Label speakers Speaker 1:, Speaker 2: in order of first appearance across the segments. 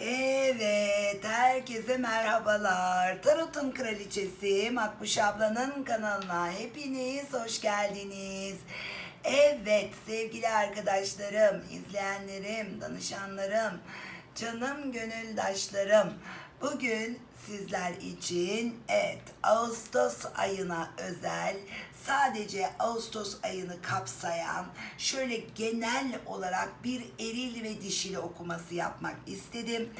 Speaker 1: Evet, herkese merhabalar. Tarot'un kraliçesi Makbuş ablanın kanalına hepiniz hoş geldiniz. Evet sevgili arkadaşlarım, izleyenlerim, danışanlarım, canım gönüldaşlarım. Bugün sizler için evet Ağustos ayına özel sadece Ağustos ayını kapsayan şöyle genel olarak bir eril ve dişili okuması yapmak istedim.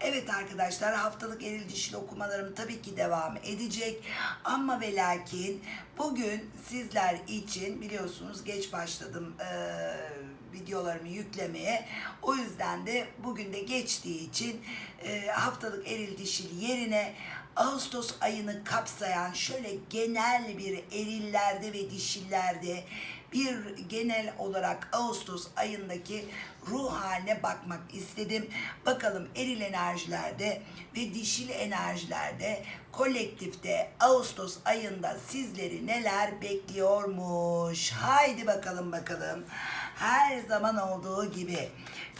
Speaker 1: Evet arkadaşlar haftalık eril dişili okumalarım tabii ki devam edecek ama ve lakin bugün sizler için biliyorsunuz geç başladım eee videolarımı yüklemeye. O yüzden de bugün de geçtiği için e, haftalık eril dişil yerine Ağustos ayını kapsayan şöyle genel bir erillerde ve dişillerde bir genel olarak Ağustos ayındaki ruh haline bakmak istedim. Bakalım eril enerjilerde ve dişil enerjilerde kolektifte Ağustos ayında sizleri neler bekliyormuş. Haydi bakalım bakalım her zaman olduğu gibi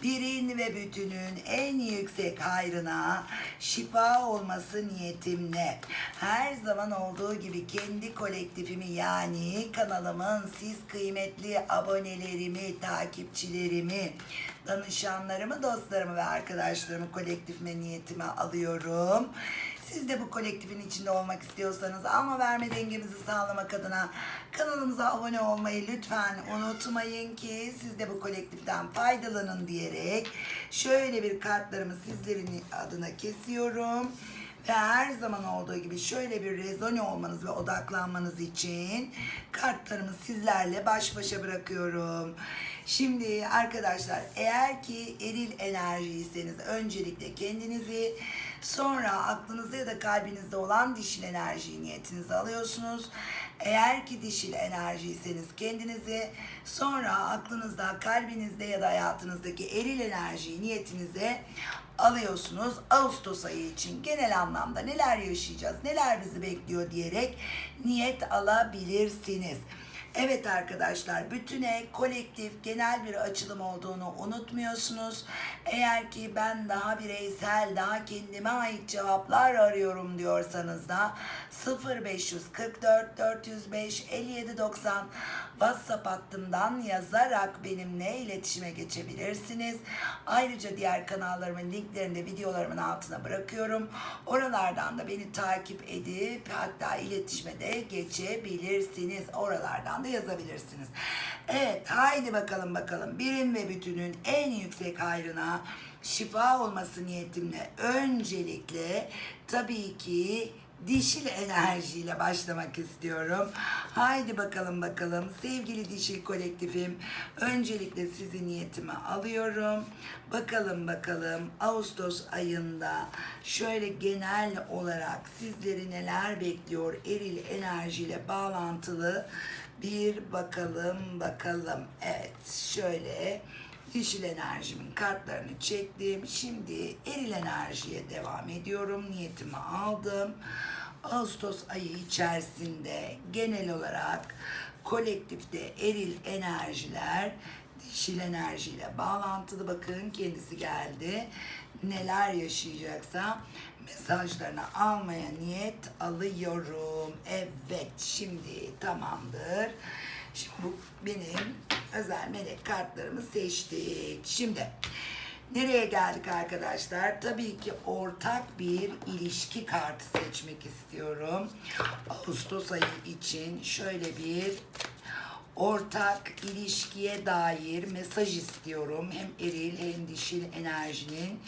Speaker 1: birin ve bütünün en yüksek hayrına şifa olması niyetimle her zaman olduğu gibi kendi kolektifimi yani kanalımın siz kıymetli abonelerimi, takipçilerimi, danışanlarımı, dostlarımı ve arkadaşlarımı kolektifime niyetime alıyorum. Siz de bu kolektifin içinde olmak istiyorsanız alma verme dengemizi sağlamak adına kanalımıza abone olmayı lütfen unutmayın ki siz de bu kolektiften faydalanın diyerek şöyle bir kartlarımı sizlerin adına kesiyorum. Ve her zaman olduğu gibi şöyle bir rezone olmanız ve odaklanmanız için kartlarımı sizlerle baş başa bırakıyorum. Şimdi arkadaşlar eğer ki eril enerjiyseniz öncelikle kendinizi sonra aklınızda ya da kalbinizde olan dişil enerjiyi niyetinize alıyorsunuz. Eğer ki dişil enerjiyseniz kendinizi sonra aklınızda, kalbinizde ya da hayatınızdaki eril enerjiyi niyetinize alıyorsunuz. Ağustos ayı için genel anlamda neler yaşayacağız, neler bizi bekliyor diyerek niyet alabilirsiniz. Evet arkadaşlar bütüne kolektif genel bir açılım olduğunu unutmuyorsunuz. Eğer ki ben daha bireysel, daha kendime ait cevaplar arıyorum diyorsanız da 0544 405 5790 WhatsApp hattımdan yazarak benimle iletişime geçebilirsiniz. Ayrıca diğer kanallarımın linklerini de videolarımın altına bırakıyorum. Oralardan da beni takip edip hatta iletişime de geçebilirsiniz. Oralardan da yazabilirsiniz. Evet haydi bakalım bakalım birim ve bütünün en yüksek hayrına şifa olması niyetimle öncelikle tabii ki dişil enerjiyle başlamak istiyorum. Haydi bakalım bakalım sevgili dişil kolektifim. Öncelikle sizi niyetime alıyorum. Bakalım bakalım Ağustos ayında şöyle genel olarak sizleri neler bekliyor eril enerjiyle bağlantılı bir bakalım bakalım. Evet şöyle Dişil enerjimin kartlarını çektim. Şimdi eril enerjiye devam ediyorum. Niyetimi aldım. Ağustos ayı içerisinde genel olarak kolektifte eril enerjiler dişil enerjiyle bağlantılı bakın kendisi geldi. Neler yaşayacaksa mesajlarını almaya niyet alıyorum. Evet şimdi tamamdır. Şimdi bu benim özel melek kartlarımı seçtik. Şimdi nereye geldik arkadaşlar? Tabii ki ortak bir ilişki kartı seçmek istiyorum. Ağustos ayı için şöyle bir ortak ilişkiye dair mesaj istiyorum. Hem eril hem dişil enerjinin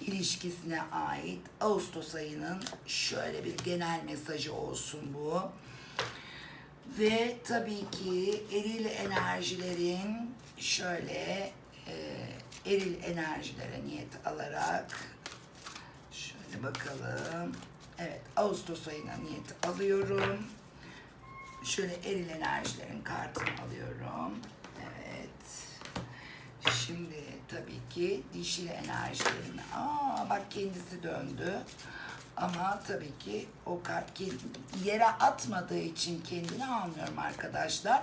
Speaker 1: ilişkisine ait Ağustos ayının şöyle bir genel mesajı olsun bu. Ve tabii ki eril enerjilerin şöyle e, eril enerjilere niyet alarak şöyle bakalım. Evet Ağustos ayına niyet alıyorum. Şöyle eril enerjilerin kartını alıyorum. Evet. Şimdi tabii ki dişil enerjilerin. Aa bak kendisi döndü. Ama tabii ki o kart yere atmadığı için kendini almıyorum arkadaşlar.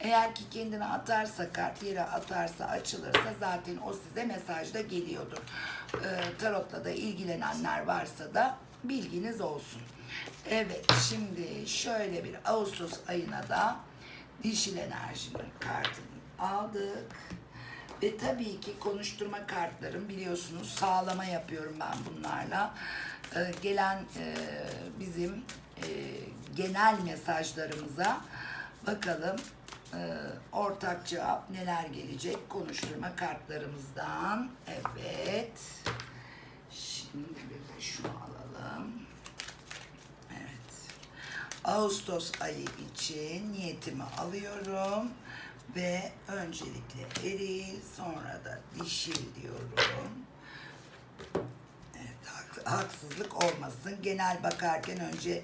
Speaker 1: Eğer ki kendini atarsa kart yere atarsa açılırsa zaten o size mesajda geliyordur. Ee, tarotla da ilgilenenler varsa da bilginiz olsun. Evet şimdi şöyle bir Ağustos ayına da dişil enerjinin kartını aldık. Ve tabii ki konuşturma kartlarım biliyorsunuz sağlama yapıyorum ben bunlarla. Ee, gelen e, bizim e, genel mesajlarımıza bakalım e, ortak cevap neler gelecek konuşturma kartlarımızdan. Evet. Şimdi bir de şunu alalım. Evet. Ağustos ayı için niyetimi alıyorum ve öncelikle eril sonra da dişil diyorum. Haksızlık olmasın. Genel bakarken önce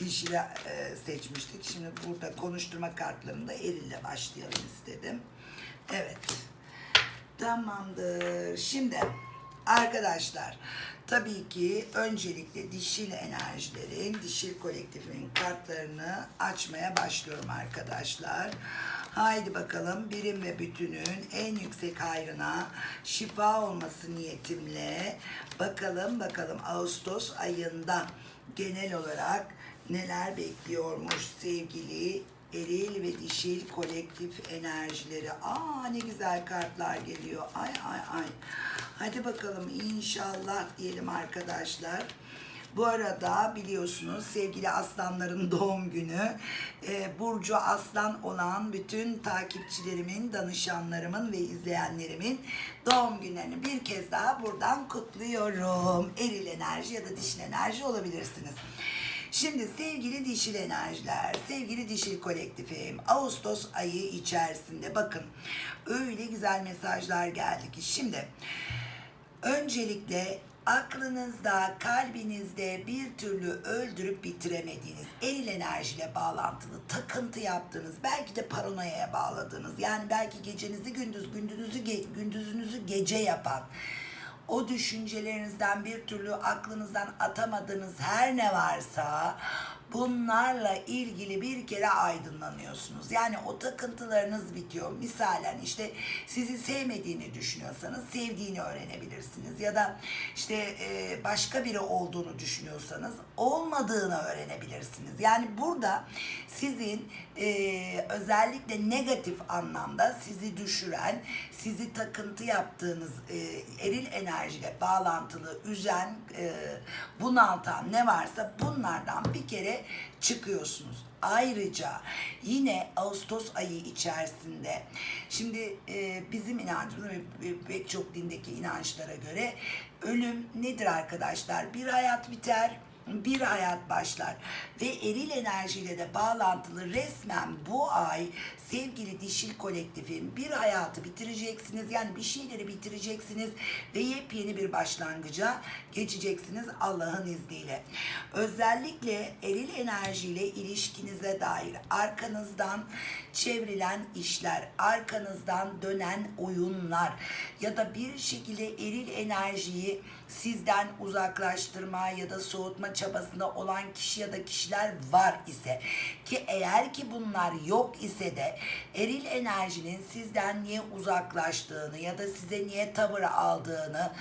Speaker 1: dişili e, seçmiştik. Şimdi burada konuşturma kartlarında erille başlayalım istedim. Evet. Tamamdır. Şimdi arkadaşlar tabii ki öncelikle dişil enerjilerin, dişil kolektifinin kartlarını açmaya başlıyorum arkadaşlar. Haydi bakalım birim ve bütünün en yüksek hayrına şifa olması niyetimle bakalım bakalım Ağustos ayında genel olarak neler bekliyormuş sevgili eril ve dişil kolektif enerjileri. Aa ne güzel kartlar geliyor. Ay ay ay. Hadi bakalım inşallah diyelim arkadaşlar. Bu arada biliyorsunuz sevgili aslanların doğum günü. Ee, Burcu Aslan olan bütün takipçilerimin, danışanlarımın ve izleyenlerimin doğum günlerini bir kez daha buradan kutluyorum. Eril enerji ya da dişil enerji olabilirsiniz. Şimdi sevgili dişil enerjiler, sevgili dişil kolektifim, Ağustos ayı içerisinde bakın öyle güzel mesajlar geldi ki şimdi öncelikle aklınızda, kalbinizde bir türlü öldürüp bitiremediğiniz, eril enerjiyle bağlantılı, takıntı yaptığınız, belki de paranoyaya bağladığınız, yani belki gecenizi gündüz, gündüzünüzü, ge- gündüzünüzü gece yapan, o düşüncelerinizden bir türlü aklınızdan atamadığınız her ne varsa bunlarla ilgili bir kere aydınlanıyorsunuz. Yani o takıntılarınız bitiyor. Misalen işte sizi sevmediğini düşünüyorsanız sevdiğini öğrenebilirsiniz. Ya da işte e, başka biri olduğunu düşünüyorsanız olmadığını öğrenebilirsiniz. Yani burada sizin e, özellikle negatif anlamda sizi düşüren, sizi takıntı yaptığınız e, eril enerjiyle bağlantılı, üzen, bunaltan ne varsa bunlardan bir kere çıkıyorsunuz. Ayrıca yine Ağustos ayı içerisinde şimdi e, bizim inancımız ve pek çok dindeki inançlara göre ölüm nedir arkadaşlar? Bir hayat biter, bir hayat başlar ve eril enerjiyle de bağlantılı resmen bu ay sevgili dişil kolektifin bir hayatı bitireceksiniz yani bir şeyleri bitireceksiniz ve yepyeni bir başlangıca geçeceksiniz Allah'ın izniyle. Özellikle eril enerjiyle ilişkinize dair arkanızdan çevrilen işler, arkanızdan dönen oyunlar ya da bir şekilde eril enerjiyi sizden uzaklaştırma ya da soğutma çabasında olan kişi ya da kişiler var ise ki eğer ki bunlar yok ise de eril enerjinin sizden niye uzaklaştığını ya da size niye tavır aldığını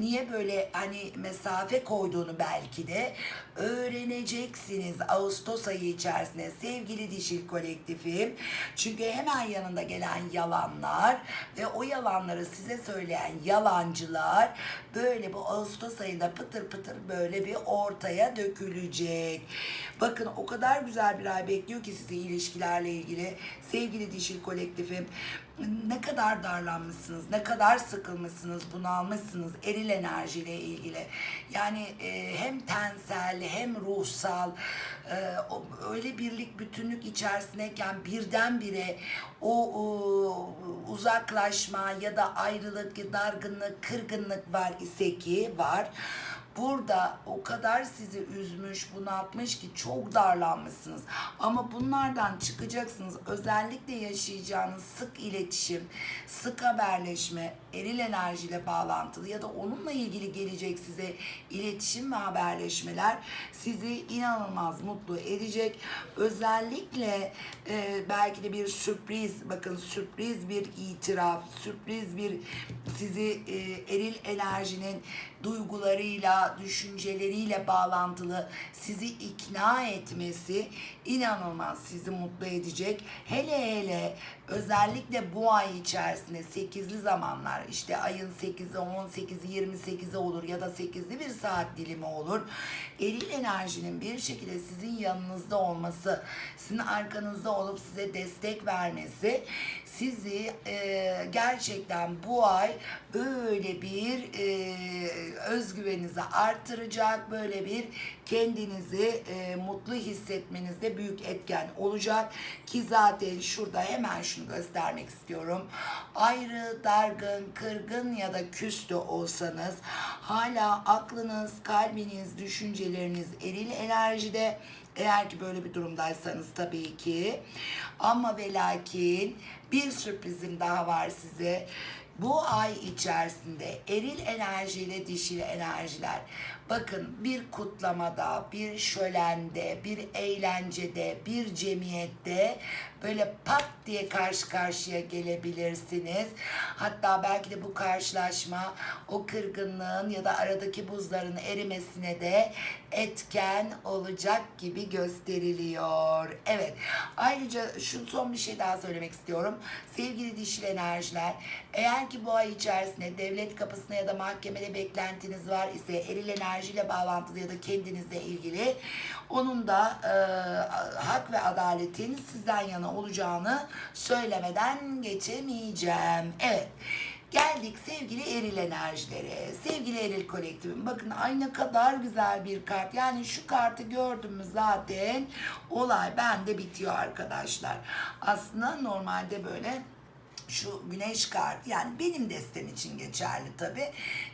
Speaker 1: niye böyle hani mesafe koyduğunu belki de öğreneceksiniz Ağustos ayı içerisinde sevgili dişil kolektifim. Çünkü hemen yanında gelen yalanlar ve o yalanları size söyleyen yalancılar böyle bu Ağustos ayında pıtır pıtır böyle bir ortaya dökülecek. Bakın o kadar güzel bir ay bekliyor ki sizi ilişkilerle ilgili sevgili dişil kolektifim ne kadar darlanmışsınız, ne kadar sıkılmışsınız, bunalmışsınız eril enerjiyle ilgili. Yani e, hem tensel hem ruhsal e, o, öyle birlik bütünlük içerisindeyken birdenbire o, o uzaklaşma ya da ayrılık, dargınlık, kırgınlık var ise ki var. Burada o kadar sizi üzmüş, bunaltmış ki çok darlanmışsınız. Ama bunlardan çıkacaksınız. Özellikle yaşayacağınız sık iletişim, sık haberleşme, eril enerjiyle bağlantılı ya da onunla ilgili gelecek size iletişim ve haberleşmeler sizi inanılmaz mutlu edecek. Özellikle e, belki de bir sürpriz, bakın sürpriz bir itiraf, sürpriz bir sizi e, eril enerjinin duygularıyla, düşünceleriyle bağlantılı sizi ikna etmesi inanılmaz sizi mutlu edecek. Hele hele özellikle bu ay içerisinde 8'li zamanlar işte ayın 8'i, 18'i, 28'i olur ya da 8'li bir saat dilimi olur. Eril enerjinin bir şekilde sizin yanınızda olması, sizin arkanızda olup size destek vermesi sizi e, gerçekten bu ay öyle bir e, özgüveninizi artıracak, böyle bir kendinizi e, mutlu hissetmenizde büyük etken olacak ki zaten şurada hemen şunu göstermek istiyorum. Ayrı, dargın, kırgın ya da küs olsanız hala aklınız, kalbiniz, düşünceleriniz eril enerjide eğer ki böyle bir durumdaysanız tabii ki. Ama ve lakin bir sürprizim daha var size. Bu ay içerisinde eril enerjiyle dişil enerjiler bakın bir kutlamada, bir şölende, bir eğlencede, bir cemiyette böyle pat diye karşı karşıya gelebilirsiniz. Hatta belki de bu karşılaşma o kırgınlığın ya da aradaki buzların erimesine de etken olacak gibi gösteriliyor. Evet. Ayrıca şu son bir şey daha söylemek istiyorum. Sevgili dişil enerjiler, eğer ki bu ay içerisinde devlet kapısına ya da mahkemede beklentiniz var ise eril enerjiyle bağlantılı ya da kendinizle ilgili onun da e, hak ve adaletin sizden yana olacağını söylemeden geçemeyeceğim. Evet. Geldik sevgili eril enerjilere. Sevgili eril kolektifim. Bakın ay ne kadar güzel bir kart. Yani şu kartı gördüm mü zaten olay bende bitiyor arkadaşlar. Aslında normalde böyle şu güneş kartı yani benim destem için geçerli tabi.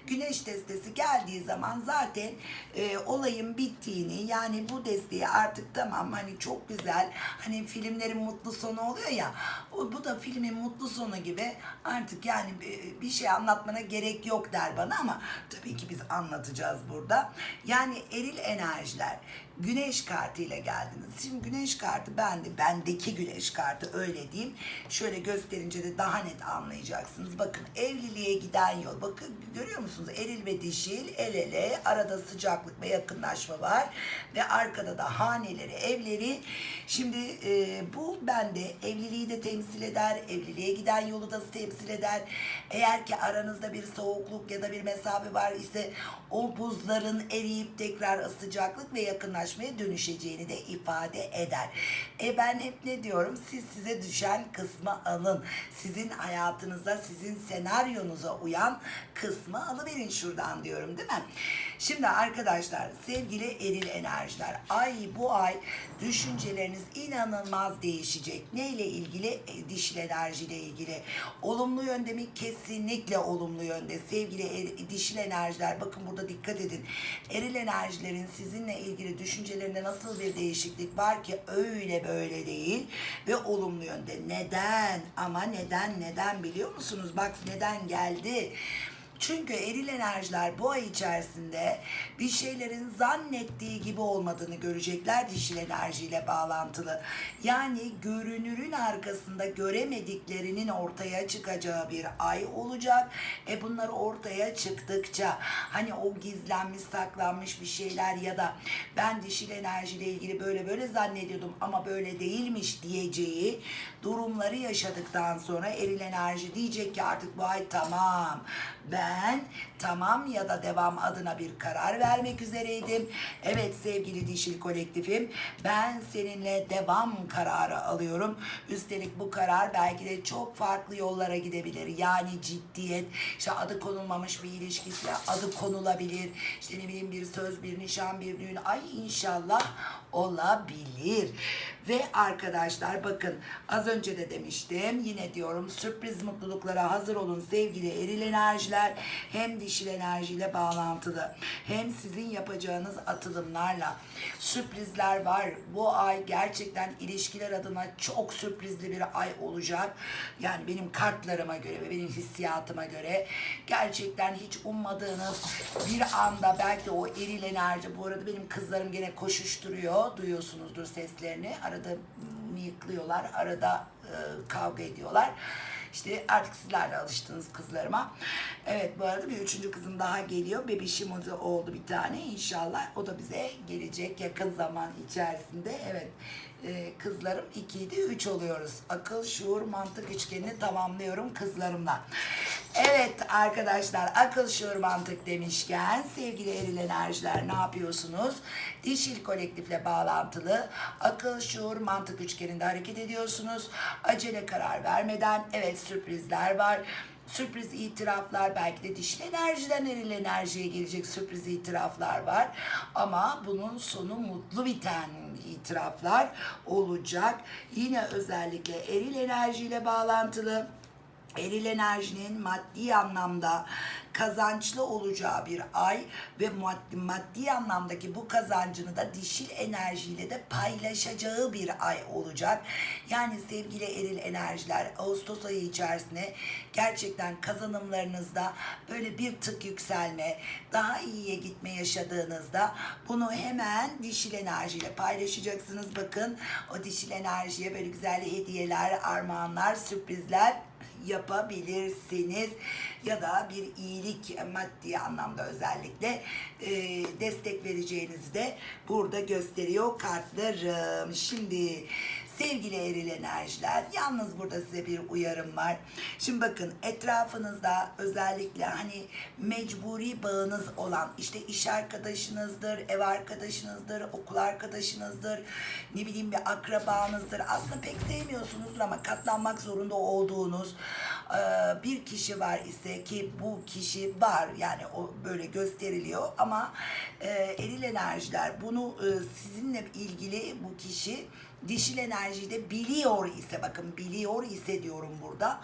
Speaker 1: Güneş destesi geldiği zaman zaten e, olayın bittiğini yani bu desteği artık tamam hani çok güzel hani filmlerin mutlu sonu oluyor ya o, bu da filmin mutlu sonu gibi artık yani bir, bir şey anlatmana gerek yok der bana ama tabii ki biz anlatacağız burada. Yani eril enerjiler güneş kartı ile geldiniz. Şimdi güneş kartı bende, bendeki güneş kartı öyle diyeyim. Şöyle gösterince de daha net anlayacaksınız. Bakın evliliğe giden yol. Bakın görüyor musunuz? Eril ve dişil el ele arada sıcaklık ve yakınlaşma var. Ve arkada da haneleri, evleri. Şimdi e, bu bende evliliği de temsil eder. Evliliğe giden yolu da temsil eder. Eğer ki aranızda bir soğukluk ya da bir mesafe var ise o buzların eriyip tekrar sıcaklık ve yakınlaşmaya dönüşeceğini de ifade eder. E ben hep ne diyorum? Siz size düşen kısmı alın. Sizin hayatınıza, sizin senaryonuza uyan kısmı alıverin şuradan diyorum değil mi? Şimdi arkadaşlar sevgili eril enerjiler ay bu ay düşünceleriniz inanılmaz değişecek. Neyle ilgili? E, dişil enerjiyle ilgili. Olumlu yönde mi? Kesinlikle olumlu yönde. Sevgili er- dişil enerjiler bakın burada dikkat edin. Eril enerjilerin sizinle ilgili düşüncelerinde nasıl bir değişiklik var ki öyle böyle değil ve olumlu yönde. Neden? Ama neden neden biliyor musunuz? Bak neden geldi. Çünkü eril enerjiler bu ay içerisinde bir şeylerin zannettiği gibi olmadığını görecekler dişil enerjiyle bağlantılı. Yani görünürün arkasında göremediklerinin ortaya çıkacağı bir ay olacak. E bunlar ortaya çıktıkça hani o gizlenmiş saklanmış bir şeyler ya da ben dişil enerjiyle ilgili böyle böyle zannediyordum ama böyle değilmiş diyeceği durumları yaşadıktan sonra eril enerji diyecek ki artık bu ay tamam ben tamam ya da devam adına bir karar vermek üzereydim. Evet sevgili dişil kolektifim ben seninle devam kararı alıyorum. Üstelik bu karar belki de çok farklı yollara gidebilir. Yani ciddiyet, işte adı konulmamış bir ilişkisi adı konulabilir. İşte ne bileyim bir söz, bir nişan, bir düğün. Ay inşallah olabilir. Ve arkadaşlar bakın az önce de demiştim yine diyorum sürpriz mutluluklara hazır olun sevgili eril enerjiler. Hem dişil enerjiyle bağlantılı hem sizin yapacağınız atılımlarla sürprizler var. Bu ay gerçekten ilişkiler adına çok sürprizli bir ay olacak. Yani benim kartlarıma göre ve benim hissiyatıma göre gerçekten hiç ummadığınız bir anda belki de o eril enerji bu arada benim kızlarım gene koşuşturuyor. Duyuyorsunuzdur seslerini. Arada mıyıklıyorlar, arada e, kavga ediyorlar. İşte artık sizler de alıştınız kızlarıma. Evet bu arada bir üçüncü kızım daha geliyor. Bebişim oldu bir tane inşallah. O da bize gelecek yakın zaman içerisinde. Evet e, kızlarım ikiydi üç oluyoruz. Akıl, şuur, mantık üçgenini tamamlıyorum kızlarımla. Evet arkadaşlar akıl, şuur, mantık demişken sevgili eril enerjiler ne yapıyorsunuz? Dişil kolektifle bağlantılı akıl, şuur, mantık üçgeninde hareket ediyorsunuz. Acele karar vermeden evet sürprizler var sürpriz itiraflar belki de dişil enerjiden eril enerjiye gelecek sürpriz itiraflar var. Ama bunun sonu mutlu biten itiraflar olacak. Yine özellikle eril enerjiyle bağlantılı eril enerjinin maddi anlamda kazançlı olacağı bir ay ve maddi, maddi anlamdaki bu kazancını da dişil enerjiyle de paylaşacağı bir ay olacak. Yani sevgili eril enerjiler Ağustos ayı içerisinde gerçekten kazanımlarınızda böyle bir tık yükselme, daha iyiye gitme yaşadığınızda bunu hemen dişil enerjiyle paylaşacaksınız. Bakın o dişil enerjiye böyle güzel hediyeler, armağanlar, sürprizler yapabilirsiniz ya da bir iyilik maddi anlamda özellikle e, destek vereceğinizi de burada gösteriyor kartlarım. Şimdi sevgili eril enerjiler yalnız burada size bir uyarım var. Şimdi bakın etrafınızda özellikle hani mecburi bağınız olan işte iş arkadaşınızdır, ev arkadaşınızdır, okul arkadaşınızdır, ne bileyim bir akrabanızdır. Aslında pek sevmiyorsunuzdur ama katlanmak zorunda olduğunuz bir kişi var ise ki bu kişi var yani o böyle gösteriliyor ama eril enerjiler bunu sizinle ilgili bu kişi dişil enerjiyi de biliyor ise bakın biliyor ise diyorum burada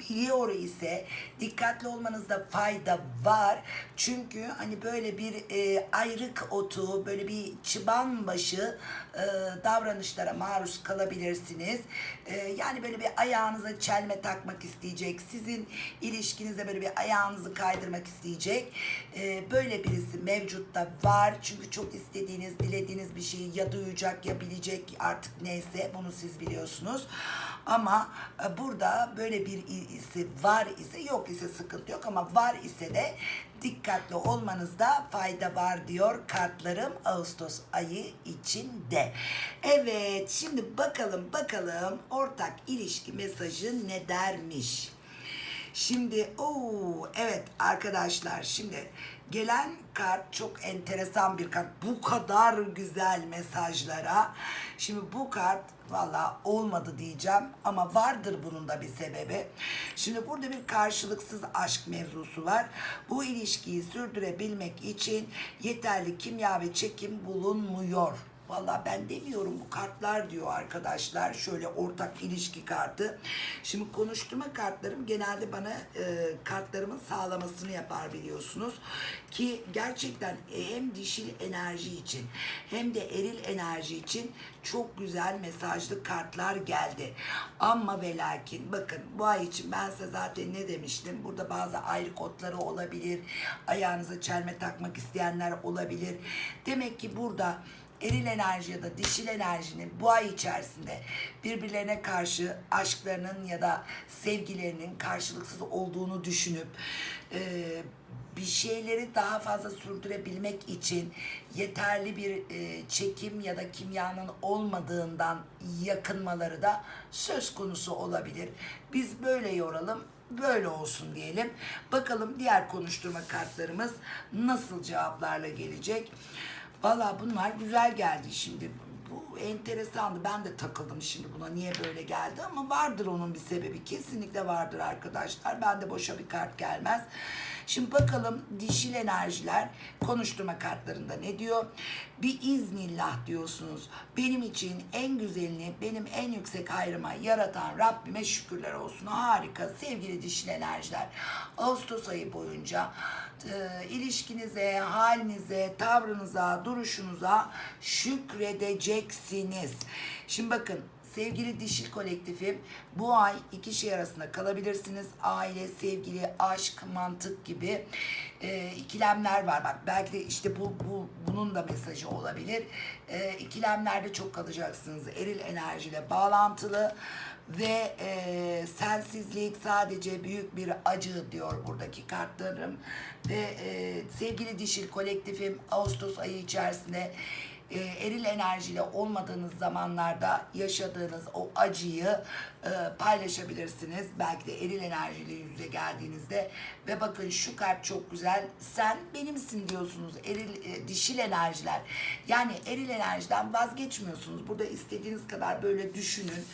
Speaker 1: biliyor ise dikkatli olmanızda fayda var. Çünkü hani böyle bir e, ayrık otu böyle bir çıban başı e, davranışlara maruz kalabilirsiniz. E, yani böyle bir ayağınıza çelme takmak isteyecek sizin ilişkinize böyle bir ayağınızı kaydırmak isteyecek E, böyle birisi mevcutta var. Çünkü çok istediğiniz dilediğiniz bir şeyi ya duyacak ya bilecek artık neyse bunu siz biliyorsunuz. Ama e, burada böyle bir ise var ise yok ise sıkıntı yok ama var ise de dikkatli olmanızda fayda var diyor kartlarım Ağustos ayı içinde. Evet şimdi bakalım bakalım ortak ilişki mesajı ne dermiş? Şimdi o evet arkadaşlar şimdi gelen kart çok enteresan bir kart. Bu kadar güzel mesajlara. Şimdi bu kart valla olmadı diyeceğim ama vardır bunun da bir sebebi. Şimdi burada bir karşılıksız aşk mevzusu var. Bu ilişkiyi sürdürebilmek için yeterli kimya ve çekim bulunmuyor. Valla ben demiyorum bu kartlar diyor arkadaşlar. Şöyle ortak ilişki kartı. Şimdi konuşturma kartlarım genelde bana e, kartlarımın sağlamasını yapar biliyorsunuz. Ki gerçekten hem dişil enerji için hem de eril enerji için çok güzel mesajlı kartlar geldi. Ama ve lakin bakın bu ay için ben size zaten ne demiştim? Burada bazı ayrı kodları olabilir. Ayağınıza çelme takmak isteyenler olabilir. Demek ki burada eril enerji ya da dişil enerjinin bu ay içerisinde birbirlerine karşı aşklarının ya da sevgilerinin karşılıksız olduğunu düşünüp e, bir şeyleri daha fazla sürdürebilmek için yeterli bir e, çekim ya da kimyanın olmadığından yakınmaları da söz konusu olabilir. Biz böyle yoralım böyle olsun diyelim. Bakalım diğer konuşturma kartlarımız nasıl cevaplarla gelecek. Valla bunlar güzel geldi şimdi. Enteresandı. Ben de takıldım şimdi buna. Niye böyle geldi ama vardır onun bir sebebi. Kesinlikle vardır arkadaşlar. Ben de boşa bir kart gelmez. Şimdi bakalım dişil enerjiler konuşturma kartlarında ne diyor? Bir iznillah diyorsunuz. Benim için en güzelini, benim en yüksek hayrıma yaratan Rabbime şükürler olsun. Harika sevgili dişil enerjiler. Ağustos ayı boyunca e, ilişkinize, halinize, tavrınıza, duruşunuza şükredeceksiniz. Şimdi bakın sevgili dişil kolektifim bu ay iki şey arasında kalabilirsiniz. Aile, sevgili, aşk, mantık gibi e, ikilemler var. Bak belki de işte bu, bu bunun da mesajı olabilir. E, ikilemlerde çok kalacaksınız. Eril enerjiyle bağlantılı ve e, sensizlik sadece büyük bir acı diyor buradaki kartlarım ve e, sevgili dişil kolektifim Ağustos ayı içerisinde e, eril enerjiyle olmadığınız zamanlarda yaşadığınız o acıyı e, paylaşabilirsiniz. Belki de eril enerjiyle yüze geldiğinizde ve bakın şu kart çok güzel. Sen benimsin diyorsunuz eril e, dişil enerjiler. Yani eril enerjiden vazgeçmiyorsunuz. Burada istediğiniz kadar böyle düşünün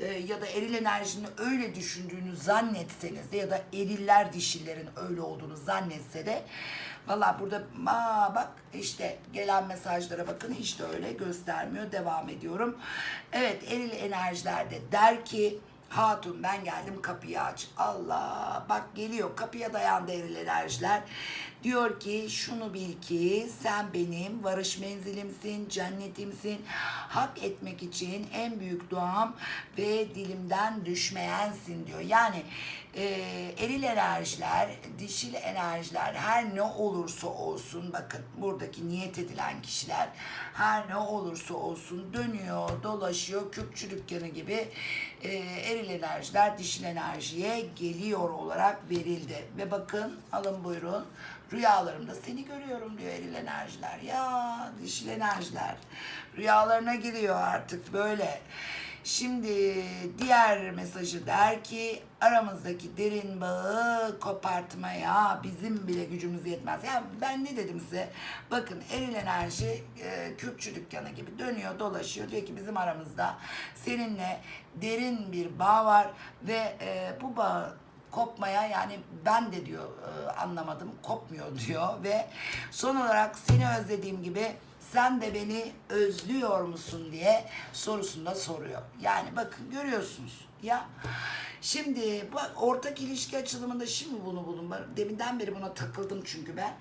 Speaker 1: e, ya da eril enerjinin öyle düşündüğünü zannetseniz de ya da eriller dişillerin öyle olduğunu zannetse de Valla burada aa bak işte gelen mesajlara bakın hiç de öyle göstermiyor. Devam ediyorum. Evet eril enerjilerde der ki Hatun ben geldim kapıyı aç. Allah bak geliyor kapıya dayandı eril enerjiler. Diyor ki şunu bil ki sen benim varış menzilimsin, cennetimsin. Hak etmek için en büyük duam ve dilimden düşmeyensin diyor. Yani e, eril enerjiler, dişil enerjiler her ne olursa olsun bakın buradaki niyet edilen kişiler her ne olursa olsun dönüyor, dolaşıyor, kürkçü dükkanı gibi e, eril enerjiler dişil enerjiye geliyor olarak verildi. Ve bakın alın buyurun rüyalarımda seni görüyorum diyor eril enerjiler. Ya dişil enerjiler rüyalarına giriyor artık böyle. Şimdi diğer mesajı der ki aramızdaki derin bağı kopartmaya bizim bile gücümüz yetmez. Ya ben ne dedim size? Bakın eril enerji e, kürkçü dükkanı gibi dönüyor dolaşıyor. Diyor ki bizim aramızda seninle derin bir bağ var ve e, bu bağ kopmaya yani ben de diyor e, anlamadım kopmuyor diyor ve son olarak seni özlediğim gibi sen de beni özlüyor musun diye sorusunda soruyor. Yani bakın görüyorsunuz ya. Şimdi bu ortak ilişki açılımında şimdi bunu buldum. Ben Deminden beri buna takıldım çünkü ben.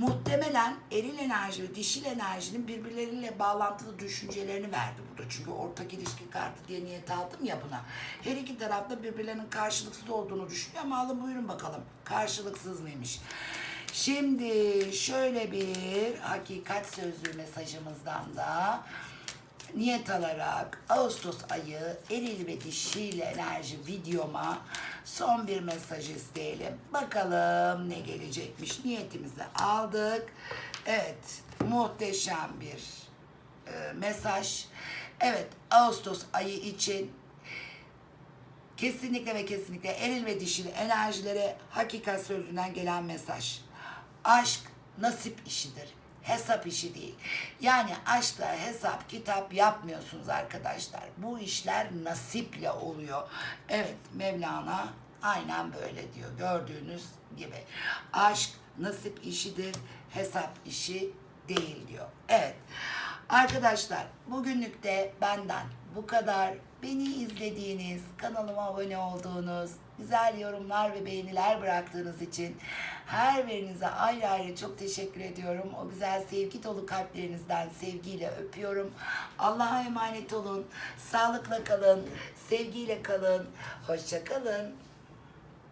Speaker 1: Muhtemelen eril enerji ve dişil enerjinin birbirleriyle bağlantılı düşüncelerini verdi burada. Çünkü ortak ilişki kartı diye niyet aldım ya buna. Her iki tarafta birbirlerinin karşılıksız olduğunu düşünüyor ama alın buyurun bakalım. Karşılıksız mıymış? Şimdi şöyle bir hakikat sözlüğü mesajımızdan da niyet alarak Ağustos ayı eril ve dişil enerji videoma son bir mesaj isteyelim. Bakalım ne gelecekmiş. Niyetimizi aldık. Evet, muhteşem bir e, mesaj. Evet, Ağustos ayı için Kesinlikle ve kesinlikle eril ve dişil enerjilere hakikat sözünden gelen mesaj. Aşk nasip işidir. Hesap işi değil. Yani aşkla hesap kitap yapmıyorsunuz arkadaşlar. Bu işler nasiple oluyor. Evet Mevlana aynen böyle diyor. Gördüğünüz gibi. Aşk nasip işidir. Hesap işi değil diyor. Evet. Arkadaşlar bugünlük de benden bu kadar. Beni izlediğiniz, kanalıma abone olduğunuz, güzel yorumlar ve beğeniler bıraktığınız için her birinize ayrı ayrı çok teşekkür ediyorum. O güzel sevgi dolu kalplerinizden sevgiyle öpüyorum. Allah'a emanet olun. Sağlıkla kalın, sevgiyle kalın. Hoşça kalın.